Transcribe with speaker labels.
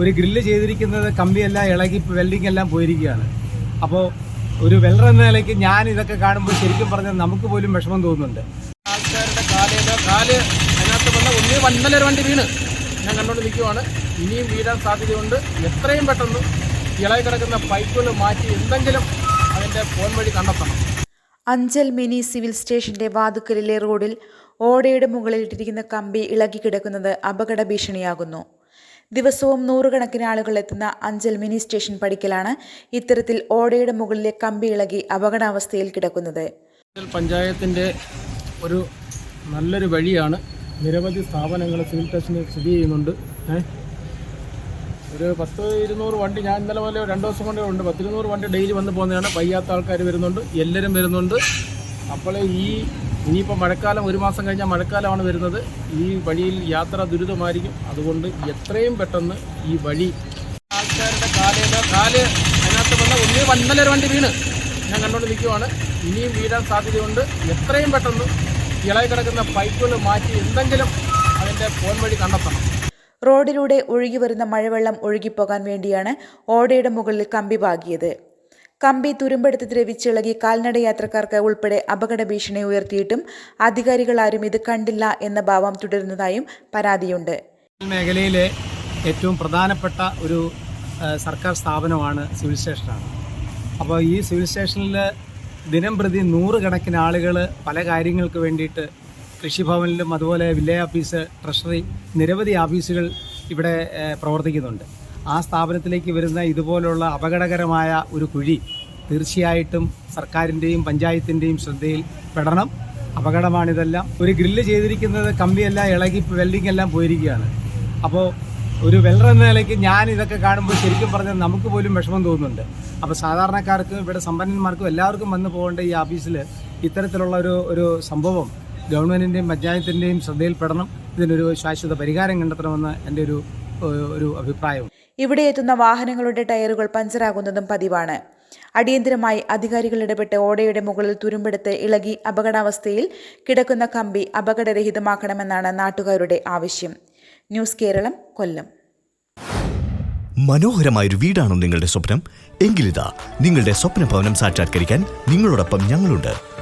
Speaker 1: ഒരു ഗ്രില്ല് ചെയ്തിരിക്കുന്നത് കമ്പിയെല്ലാം ഇളകി വെൽഡിംഗ് എല്ലാം പോയിരിക്കുകയാണ്. അപ്പോൾ ഒരു വെൽഡർ എന്ന നിലയ്ക്ക് ഞാൻ ഇതൊക്കെ കാണുമ്പോൾ ശരിക്കും പറഞ്ഞാൽ നമുക്ക് പോലും വിഷമം തോന്നുന്നുണ്ട്.
Speaker 2: ആൾക്കാരുടെ കാലയിലോ കാൽ അതിനകത്ത് വന്ന ഒന്നേ ഇന്നലെ ഒരു വണ്ടി വീണ്. ഞാൻ കണ്ടുകൊണ്ട് നിൽക്കുവാണ്. ഇനിയും വീഴാൻ സാധ്യതയുണ്ട്. എത്രയും പെട്ടെന്ന് ഇളകി കിടക്കുന്ന പൈപ്പുകൾ മാറ്റി എന്തെങ്കിലും അതിന്റെ ഫോൺ വഴി കണ്ടെത്തണം.
Speaker 3: അഞ്ചൽ മിനി സിവിൽ സ്റ്റേഷന്റെ വാതുക്കലിലെ റോഡിൽ ഓടയുടെ മുകളിലിട്ടിരിക്കുന്ന കമ്പി ഇളകി കിടക്കുന്നത് അപകട ഭീഷണിയാകുന്നു. ദിവസവും നൂറുകണക്കിന് ആളുകൾ എത്തുന്ന അഞ്ചൽ മിനി സ്റ്റേഷൻ പടിക്കലാണ് ഇത്തരത്തിൽ ഓടയുടെ മുകളിലെ കമ്പി ഇളകി അപകടാവസ്ഥയിൽ കിടക്കുന്നത്.
Speaker 2: പഞ്ചായത്തിന്റെ ഒരു നല്ലൊരു വഴിയാണ് നിരവധി സ്ഥാപനങ്ങൾ സിവിൽ സ്റ്റേഷനിൽ സ്ഥിതി ചെയ്യുന്നുണ്ട്. ഒരു പത്ത് ഇരുന്നൂറ് വണ്ടി ഞാൻ ഇന്നലെ പോലെ രണ്ട് ദിവസം കൊണ്ടേ ഉണ്ട്. പത്തിരുന്നൂറ് വണ്ടി ഡെയിലി വന്ന് പോകുന്നതാണ്. വയ്യാത്ത ആൾക്കാർ വരുന്നുണ്ട്. എല്ലാവരും വരുന്നുണ്ട്. അപ്പോൾ ഈ ഇനിയിപ്പോൾ മഴക്കാലം ഒരു മാസം കഴിഞ്ഞാൽ മഴക്കാലമാണ് വരുന്നത്. ഈ വഴിയിൽ യാത്ര ദുരിതമായിരിക്കും. അതുകൊണ്ട് എത്രയും പെട്ടെന്ന് ഈ വഴി. ആൾക്കാരുടെ കാലയിൽ കാൽ അതിനകത്ത് വന്ന ഒന്നേ വന്നലൊരു വണ്ടി വീണ്. ഞാൻ കണ്ടുകൊണ്ട് നിൽക്കുവാണ്. ഇനിയും വീഴാൻ സാധ്യതയുണ്ട്. എത്രയും പെട്ടെന്ന് ഇളകി കിടക്കുന്ന പൈപ്പുകൾ മാറ്റി എന്തെങ്കിലും അതിന്റെ ഫോൺ വഴി കണ്ടെത്തണം.
Speaker 3: റോഡിലൂടെ ഒഴുകി വരുന്ന മഴവെള്ളം ഒഴുകിപ്പോകാൻ വേണ്ടിയാണ് ഓടയുടെ മുകളിൽ കമ്പി പാകിയത്. കമ്പി തുരുമ്പെടുത്ത് ദ്രവിച്ചിളകി കാൽനട യാത്രക്കാർക്ക് ഉൾപ്പെടെ അപകട ഭീഷണി ഉയർത്തിയിട്ടും അധികാരികൾ ആരും ഇത് കണ്ടില്ല എന്ന ഭാവം തുടരുന്നതായും പരാതിയുണ്ട്.
Speaker 1: മേഖലയിലെ ഏറ്റവും പ്രധാനപ്പെട്ട ഒരു സർക്കാർ സ്ഥാപനമാണ് സിവിൽ സ്റ്റേഷനാണ്. അപ്പോൾ ഈ സിവിൽ സ്റ്റേഷനിൽ ദിനം പ്രതി നൂറുകണക്കിന് ആളുകൾ പല കാര്യങ്ങൾക്ക് വേണ്ടിയിട്ട് കൃഷിഭവനിലും അതുപോലെ വില്ലേജ് ഓഫീസ് ട്രഷറി നിരവധി ഓഫീസുകൾ ഇവിടെ പ്രവർത്തിക്കുന്നുണ്ട്. ആ സ്ഥാപനത്തിലേക്ക് വരുന്ന ഇതുപോലുള്ള അപകടകരമായ ഒരു കുഴി തീർച്ചയായിട്ടും സർക്കാരിന്റെയും പഞ്ചായത്തിന്റെയും ശ്രദ്ധയിൽ പെടണം. അപകടമാണിതെല്ലാം. ഒരു ഗ്രില്ല് ചെയ്തിരിക്കുന്നത് കമ്പിയെല്ലാം ഇളകി വെൽഡിംഗ് എല്ലാം പോയിരിക്കുകയാണ്. അപ്പോൾ ഒരു വെൽഡർ എന്ന നിലയ്ക്ക് ഞാൻ ഇതൊക്കെ കാണുമ്പോൾ ശരിക്കും പറഞ്ഞാൽ നമുക്ക് പോലും വിഷമം തോന്നുന്നുണ്ട്. അപ്പോൾ സാധാരണക്കാർക്കും ഇവിടെ സമ്പന്നന്മാർക്കും എല്ലാവർക്കും വന്നു പോകേണ്ട ഈ ഓഫീസിൽ ഇത്തരത്തിലുള്ള ഒരു ഒരു സംഭവം ഗവൺമെന്റിന്റെയും പഞ്ചായത്തിന്റെയും ശ്രദ്ധയിൽപ്പെടണം ഇതിനൊരു ശാശ്വത പരിഹാരം കണ്ടെത്തണമെന്ന് എന്റെ ഒരു ഒരു അഭിപ്രായം
Speaker 3: ഇവിടെ എത്തുന്ന വാഹനങ്ങളുടെ ടയറുകൾ പഞ്ചറാകുന്നതും പതിവാണ്. അടിയന്തരമായി അധികാരികൾ ഇടപെട്ട് ഓടയുടെ മുകളിൽ തുരുമ്പെടുത്ത് ഇളകി അപകടാവസ്ഥയിൽ കിടക്കുന്ന കമ്പി അപകടരഹിതമാക്കണമെന്നാണ് നാട്ടുകാരുടെ ആവശ്യം. ന്യൂസ് കേരളം കൊല്ലം.
Speaker 4: മനോഹരമായൊരു വീടാണോ നിങ്ങളുടെ സ്വപ്നം? എങ്കിലിതാ നിങ്ങളുടെ സ്വപ്ന ഭവനം സാക്ഷാത്കരിക്കാൻ നിങ്ങളോടൊപ്പം ഞങ്ങളുണ്ട്.